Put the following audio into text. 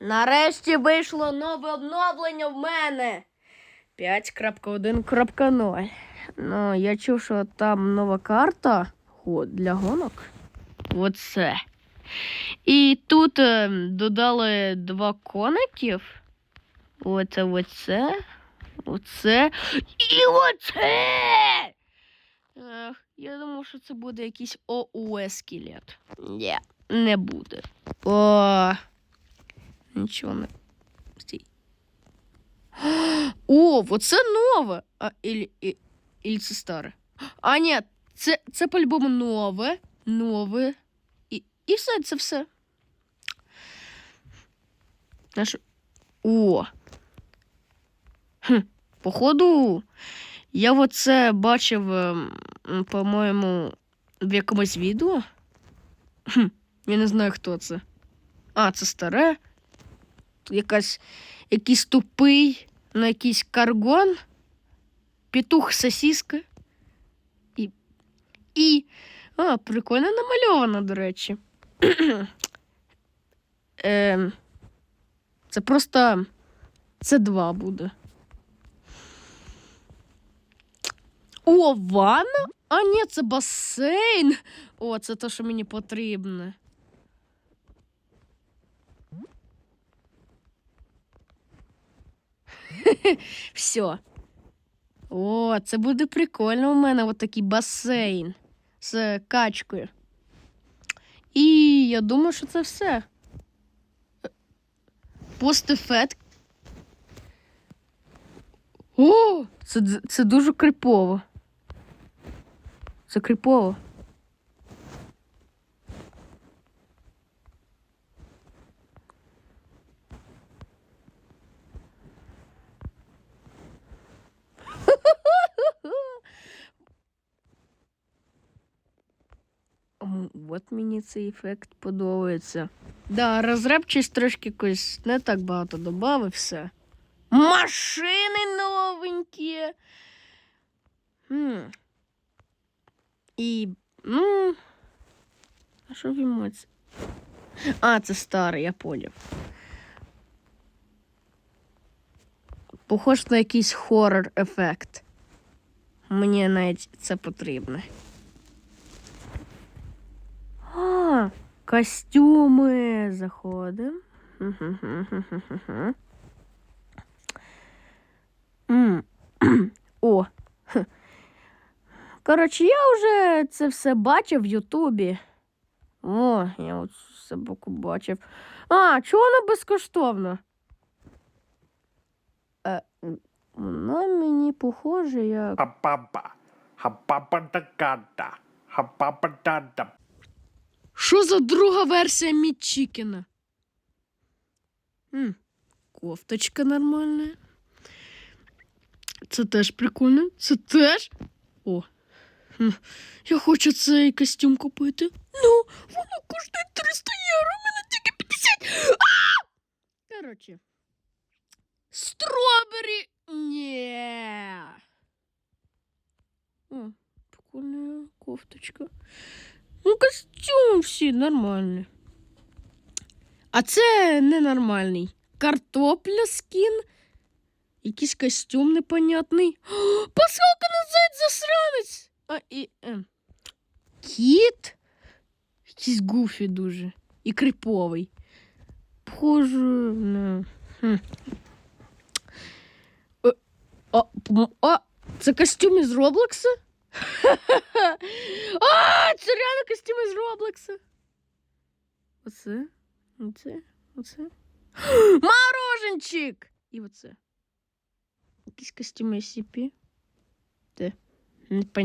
Нарешті вийшло нове обновлення в мене. 5.1.0. Ну, я чув, що там нова карта го- для гонок. Оце. І тут е, додали два коників. Оце, оце, оце і оце. Ех, я думав, що це буде якийсь ОУС скелет. Ні, не буде. О, нічого не. Стій. О, оце нове. А, ілі, і, ілі це старе. А, ні, це, це по-любому нове. Нове. І все, це все. Наш... О. Хм, походу, я оце бачив, ем, по-моєму, в якомусь відео. Хм, я не знаю, хто це. А, це старе. Якась, якийсь тупий, на якийсь каргон, петух сосіска. І. І. А, прикольно намальовано, до речі. ем, це просто. Це два буде. О, ванна? А, ні, це басейн. О, це те, що мені потрібно. Все. О, це буде прикольно у мене от такий басейн з качкою. І я думаю, що це все. Постефект. О, це, це дуже крипово. Це крипово. М, От мені цей ефект подобається. Да, розрабчість трошки якось не так багато додав все. Машини новенькі. Хм. І. Ну. А що в емоції? А, це старий, я поняв. Похож на якийсь хоррор ефект. Мені навіть це потрібно. А, костюми заходимо. О. Коротше, я вже це все бачив в Ютубі. О, я от собаку бачив. А, чого вона безкоштовно? Е, вона мені похоже, як. Хапапа, хапапа-таката, хапапа-тата. Що за друга версія Мідчікена? М, Кофточка нормальна. Це теж прикольно. Це теж. О. Я хочу цей костюм купити. Ну, воно коштує 300 євро, у мене тільки 50. А! Коротше. Стробері. Ні. О, прикольна кофточка. Ну, костюм всі нормальні. А це ненормальний. Картопля скін. Якийсь костюм непонятний. О, Пасхалка на зайць засранець. А і. Е. Кіт? Якийсь гуфі дуже. І криповий. Похоже на. Хм. Е, А, м- а, це костюм із Роблокса? А, це реально костюм із Роблокса. Оце, оце, оце. Мороженчик! І оце. Якісь костюми SCP. Де? Непонятно.